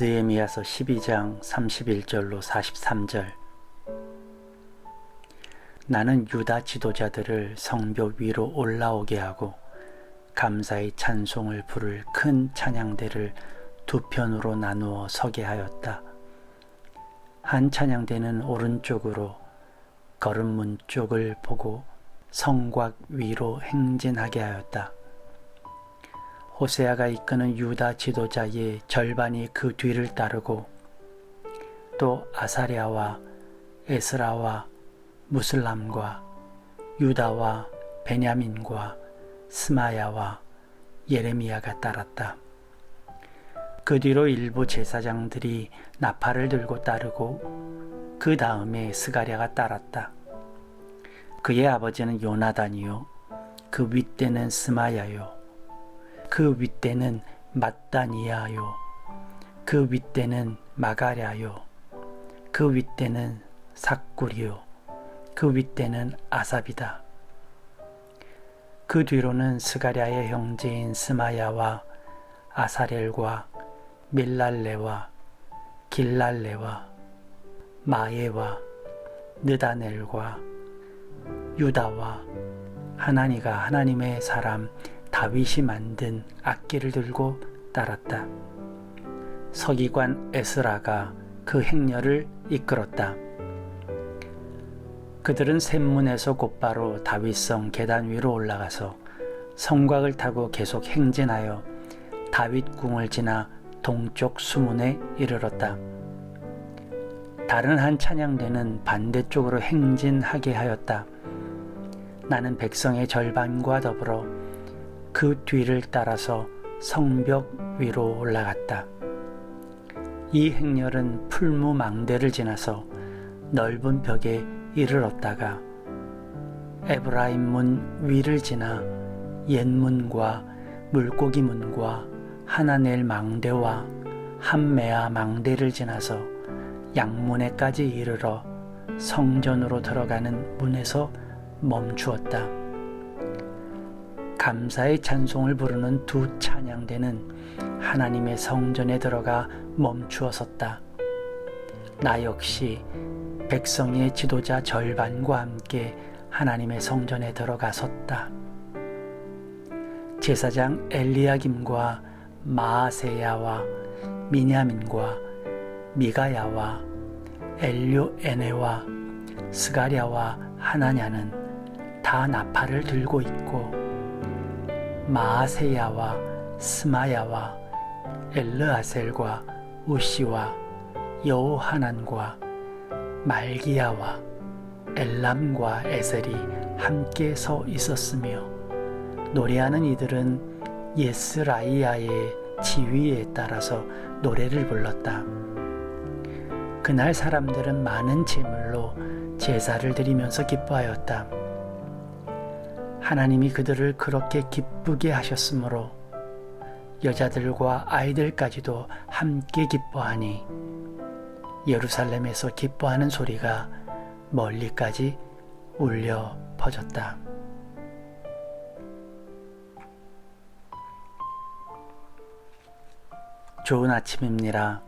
느헤미야서 12장 31절로 43절 나는 유다 지도자들을 성벽 위로 올라오게 하고 감사의 찬송을 부를 큰 찬양대를 두 편으로 나누어 서게 하였다. 한 찬양대는 오른쪽으로 걸음문 쪽을 보고 성곽 위로 행진하게 하였다. 호세아가 이끄는 유다 지도자의 절반이 그 뒤를 따르고 또 아사랴와 에스라와 무슬람과 유다와 베냐민과 스마야와 예레미야가 따랐다. 그 뒤로 일부 제사장들이 나팔을 들고 따르고 그 다음에 스가랴가 따랐다. 그의 아버지는 요나단이요 그 윗대는 스마야요 그 윗대는 mat다니아요. 그 윗대는 마가랴요. 그 윗대는 삭구리요. 그 윗대는 아삽이다. 그 뒤로는 스가랴의 형제인 스마야와 아사렐과 밀랄레와 길랄레와 마예와 느다넬과 유다와 하나니가 하나님의 사람 다윗이 만든 악기를 들고 따랐다. 서기관 에스라가 그 행렬을 이끌었다. 그들은 샘문에서 곧바로 다윗성 계단 위로 올라가서 성곽을 타고 계속 행진하여 다윗궁을 지나 동쪽 수문에 이르렀다. 다른 한 찬양대는 반대쪽으로 행진하게 하였다. 나는 백성의 절반과 더불어 그 뒤를 따라서 성벽 위로 올라갔다. 이 행렬은 풀무 망대를 지나서 넓은 벽에 이르렀다가 에브라임 문 위를 지나 옛문과 물고기 문과 하나넬 망대와 한메아 망대를 지나서 양문에까지 이르러 성전으로 들어가는 문에서 멈추었다. 감사의 찬송을 부르는 두 찬양대는 하나님의 성전에 들어가 멈추어 섰다. 나 역시 백성의 지도자 절반과 함께 하나님의 성전에 들어가 섰다. 제사장 엘리야김과 마아세야와 미냐민과 미가야와 엘료에네와 스가랴와 하나냐는 다 나팔을 들고 있고 마아세야와 스마야와 엘르아셀과 우시와 여호하난과 말기야와 엘람과 에셀이 함께 서 있었으며 노래하는 이들은 예스라이아의 지휘에 따라서 노래를 불렀다. 그날 사람들은 많은 제물로 제사를 드리면서 기뻐하였다. 하나님이 그들을 그렇게 기쁘게 하셨으므로 여자들과 아이들까지도 함께 기뻐하니 예루살렘에서 기뻐하는 소리가 멀리까지 울려 퍼졌다. 좋은 아침입니다.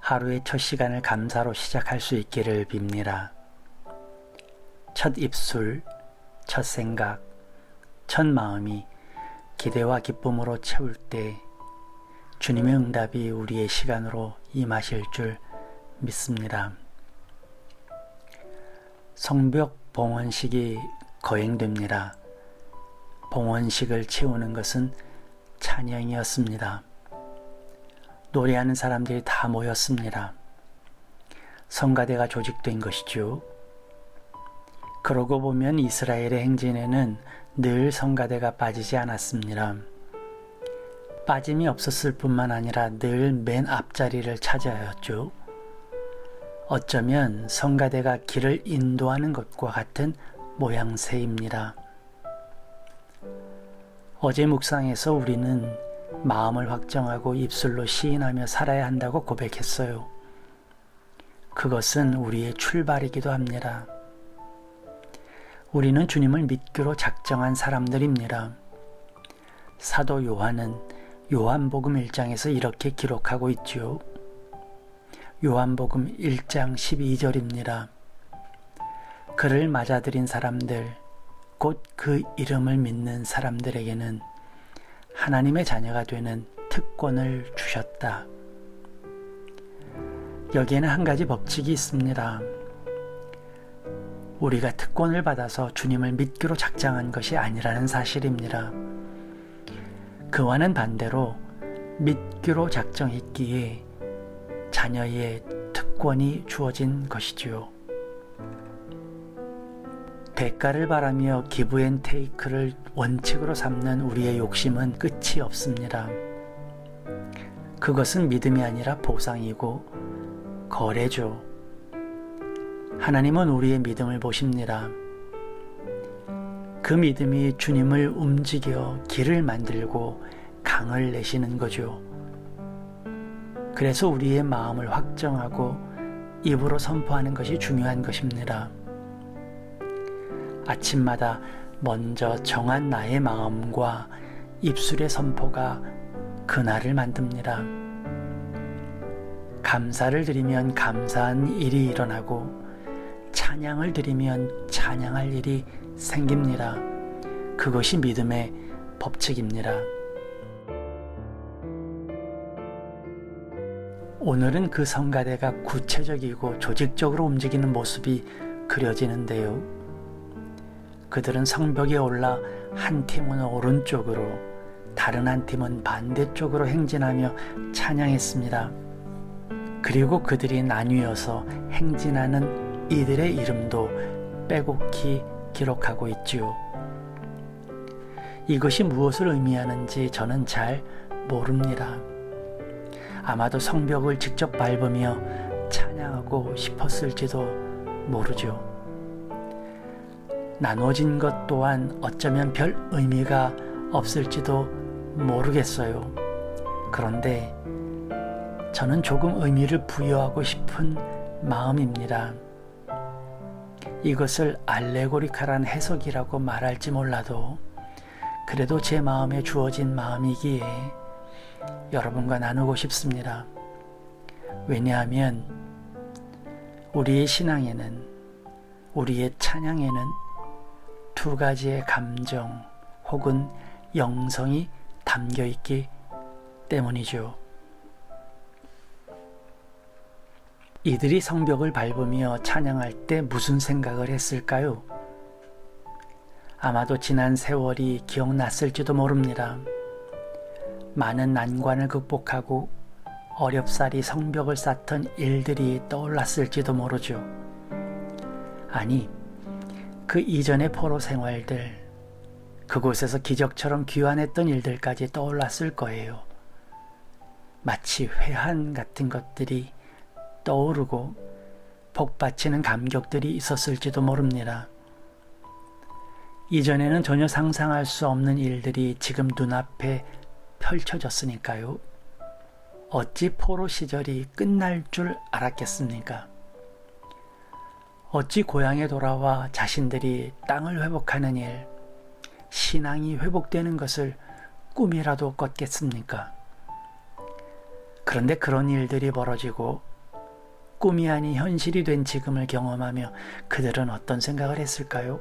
하루의 첫 시간을 감사로 시작할 수 있기를 빕니다. 첫 입술, 첫 생각, 첫 마음이 기대와 기쁨으로 채울 때 주님의 응답이 우리의 시간으로 임하실 줄 믿습니다. 성벽 봉헌식이 거행됩니다. 봉헌식을 채우는 것은 찬양이었습니다. 노래하는 사람들이 다 모였습니다. 성가대가 조직된 것이죠. 그러고 보면 이스라엘의 행진에는 늘 성가대가 빠지지 않았습니다. 빠짐이 없었을 뿐만 아니라 늘 맨 앞자리를 차지하였죠. 어쩌면 성가대가 길을 인도하는 것과 같은 모양새입니다. 어제 묵상에서 우리는 마음을 확정하고 입술로 시인하며 살아야 한다고 고백했어요. 그것은 우리의 출발이기도 합니다. 우리는 주님을 믿기로 작정한 사람들입니다. 사도 요한은 요한복음 1장에서 이렇게 기록하고 있지요. 요한복음 1장 12절입니다. 그를 맞아들인 사람들, 곧 그 이름을 믿는 사람들에게는 하나님의 자녀가 되는 특권을 주셨다. 여기에는 한 가지 법칙이 있습니다. 우리가 특권을 받아서 주님을 믿기로 작정한 것이 아니라는 사실입니다. 그와는 반대로 믿기로 작정했기에 자녀의 특권이 주어진 것이지요. 대가를 바라며 기브앤 테이크를 원칙으로 삼는 우리의 욕심은 끝이 없습니다. 그것은 믿음이 아니라 보상이고 거래죠. 하나님은 우리의 믿음을 보십니다. 그 믿음이 주님을 움직여 길을 만들고 강을 내시는 거죠. 그래서 우리의 마음을 확정하고 입으로 선포하는 것이 중요한 것입니다. 아침마다 먼저 정한 나의 마음과 입술의 선포가 그날을 만듭니다. 감사를 드리면 감사한 일이 일어나고 찬양을 드리면 찬양할 일이 생깁니다. 그것이 믿음의 법칙입니다. 오늘은 그 성가대가 구체적이고 조직적으로 움직이는 모습이 그려지는데요. 그들은 성벽에 올라 한 팀은 오른쪽으로 다른 한 팀은 반대쪽으로 행진하며 찬양했습니다. 그리고 그들이 나뉘어서 행진하는 이들의 이름도 빼곡히 기록하고 있지요. 이것이 무엇을 의미하는지 저는 잘 모릅니다. 아마도 성벽을 직접 밟으며 찬양하고 싶었을지도 모르죠. 나눠진 것 또한 어쩌면 별 의미가 없을지도 모르겠어요. 그런데 저는 조금 의미를 부여하고 싶은 마음입니다. 이것을 알레고리카란 해석이라고 말할지 몰라도 그래도 제 마음에 주어진 마음이기에 여러분과 나누고 싶습니다. 왜냐하면 우리의 신앙에는 우리의 찬양에는 두 가지의 감정 혹은 영성이 담겨 있기 때문이죠. 이들이 성벽을 밟으며 찬양할 때 무슨 생각을 했을까요? 아마도 지난 세월이 기억났을지도 모릅니다. 많은 난관을 극복하고 어렵사리 성벽을 쌓던 일들이 떠올랐을지도 모르죠. 아니, 그 이전의 포로 생활들, 그곳에서 기적처럼 귀환했던 일들까지 떠올랐을 거예요. 마치 회한 같은 것들이 떠오르고 복받치는 감격들이 있었을지도 모릅니다. 이전에는 전혀 상상할 수 없는 일들이 지금 눈앞에 펼쳐졌으니까요. 어찌 포로 시절이 끝날 줄 알았겠습니까? 어찌 고향에 돌아와 자신들이 땅을 회복하는 일, 신앙이 회복되는 것을 꿈이라도 꿨겠습니까? 그런데 그런 일들이 벌어지고 꿈이 아닌 현실이 된 지금을 경험하며 그들은 어떤 생각을 했을까요?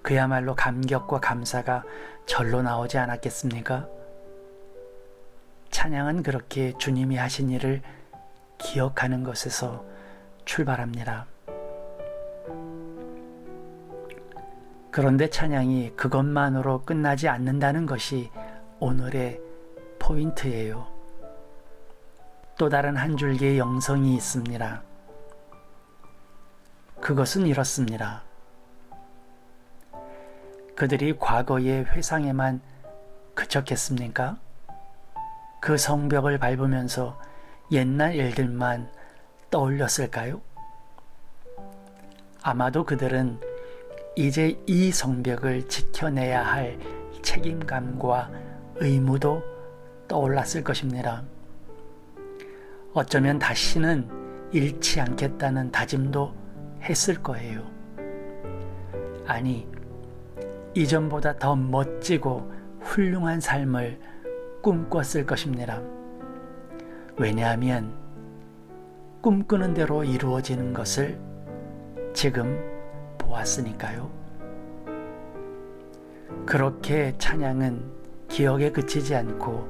그야말로 감격과 감사가 절로 나오지 않았겠습니까? 찬양은 그렇게 주님이 하신 일을 기억하는 것에서 출발합니다. 그런데 찬양이 그것만으로 끝나지 않는다는 것이 오늘의 포인트예요. 또 다른 한 줄기의 영성이 있습니다. 그것은 이렇습니다. 그들이 과거의 회상에만 그쳤겠습니까? 그 성벽을 밟으면서 옛날 일들만 떠올렸을까요? 아마도 그들은 이제 이 성벽을 지켜내야 할 책임감과 의무도 떠올랐을 것입니다. 어쩌면 다시는 잃지 않겠다는 다짐도 했을 거예요. 아니, 이전보다 더 멋지고 훌륭한 삶을 꿈꿨을 것입니다. 왜냐하면 꿈꾸는 대로 이루어지는 것을 지금 보았으니까요. 그렇게 찬양은 기억에 그치지 않고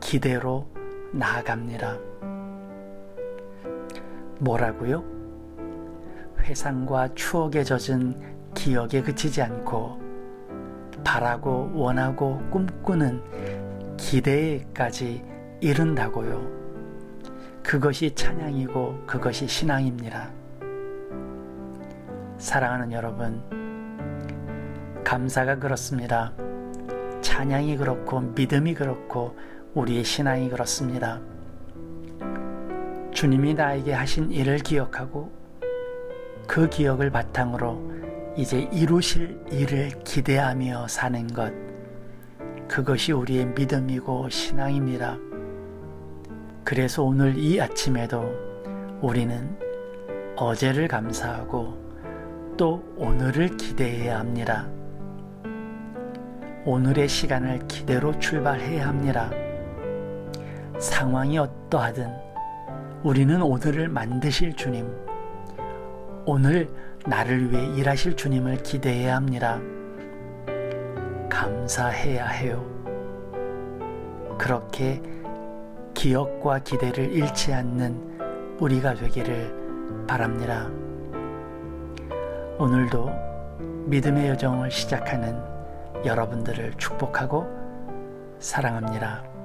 기대로 나아갑니다. 뭐라고요? 회상과 추억에 젖은 기억에 그치지 않고 바라고 원하고 꿈꾸는 기대까지 이른다고요. 그것이 찬양이고 그것이 신앙입니다. 사랑하는 여러분, 감사가 그렇습니다. 찬양이 그렇고 믿음이 그렇고 우리의 신앙이 그렇습니다. 주님이 나에게 하신 일을 기억하고 그 기억을 바탕으로 이제 이루실 일을 기대하며 사는 것. 그것이 우리의 믿음이고 신앙입니다. 그래서 오늘 이 아침에도 우리는 어제를 감사하고 또 오늘을 기대해야 합니다. 오늘의 시간을 기대로 출발해야 합니다. 상황이 어떠하든 우리는 오늘을 만드실 주님, 오늘 나를 위해 일하실 주님을 기대해야 합니다. 감사해야 해요. 그렇게 기억과 기대를 잃지 않는 우리가 되기를 바랍니다. 오늘도 믿음의 여정을 시작하는 여러분들을 축복하고 사랑합니다.